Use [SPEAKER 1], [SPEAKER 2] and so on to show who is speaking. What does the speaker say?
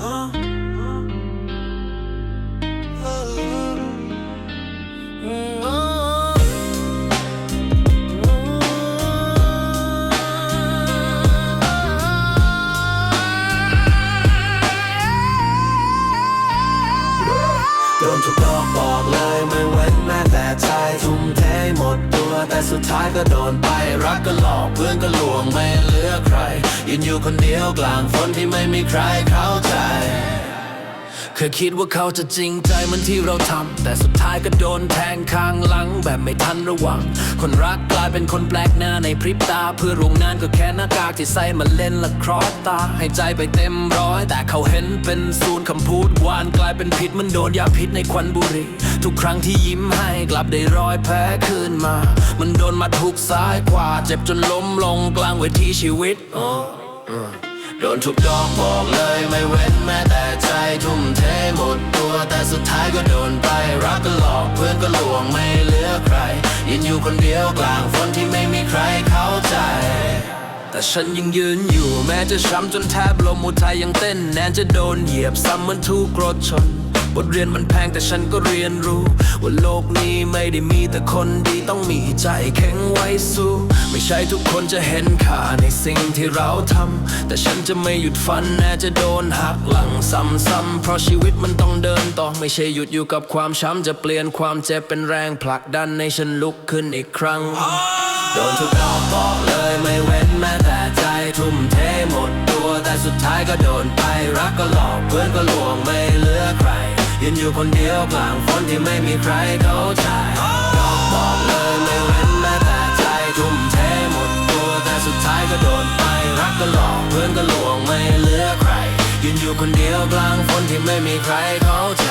[SPEAKER 1] โดนทุกดอกบอกเลยไม่เว้นแม้แต่ใจทุ่มเทหมดตัวแต่สุดท้ายก็โดนไป รักก็หลอกเพื่อนก็หลวงไม่เหลือใครยืนอยู่คนเดียวกลางฝนที่ไม่มีใครเข้าใจ เคยคิดว่าเขาจะจริงใจเหมือนที่เราทำแต่สุดท้ายก็โดนแทงข้างหลังแบบไม่ทันระวัง คนรักกลายเป็นคนแปลกหน้าในพริบตา เพื่อร่วมงานก็แค่หน้ากากที่ใส่มาเล่นละครอสตา ให้ใจไปเต็มร้อย แต่เขาเห็นเป็นศูนย์คำพูดหวานกลายเป็นพิษมันโดนยาพิษในควันบุหรี่ทุกครั้งที่ยิ้มให้กลับได้รอยแผลคืนมา มันโดนมาทุกซ้ายขวาเจ็บจนล้มลงกลางเวทีชีวิตโดนทุกดอกบอกเลยไม่เว้นายก็โดนไป รักก็หลอกเพื่อนก็ลวงไม่เหลือใครยืนอยู่คนเดียวกลางฝนที่ไม่มีใครเข้าใจ แต่ฉันยังยืนอยู่แม้จะช้ำจนแทบลมอุทัยยังเต้นแนนจะโดนเหยียบซ้ำเหมือนถูกรถชน บทเรียนมันแพงแต่ฉันก็เรียนรู้ ว่าโลกนี้ไม่ได้มีแต่คนดีต้องมีใจแข็งไว้สู้ ไม่ใช่ทุกคนจะเห็นค่าในสิ่งที่เราทำแต่ฉันจะไม่หยุดฝันแม้จะโดนหักหลังซ้ำๆเพราะชีวิตมันต้องเดินต่อไม่ใช่หยุดอยู่กับความช้ำจะเปลี่ยนความเจ็บเป็นแรงผลักดันให้ฉันลุกขึ้นอีกครั้ง โดนทุกดอกบอกเลยไม่เว้นแม้แต่ใจทุ่มเทหมดตัวแต่สุดท้ายก็โดนไปรักก็หลอกเพื่อนก็ลวงไม่เลื ยืนอยู่คนเดียวกลางฝนที่ไม่มีใครเข้าใจดอกบอกเลยไม่เว้นแม้แต่ใจทุ่มเทหมดตัวแต่สุดท้ายก็โดนไปรักก็หลอกเพื่อนก็ลวงไม่เหลือใคร ยืนอยู่คนเดียวกลางฝนที่ไม่มีใครเข้าใจ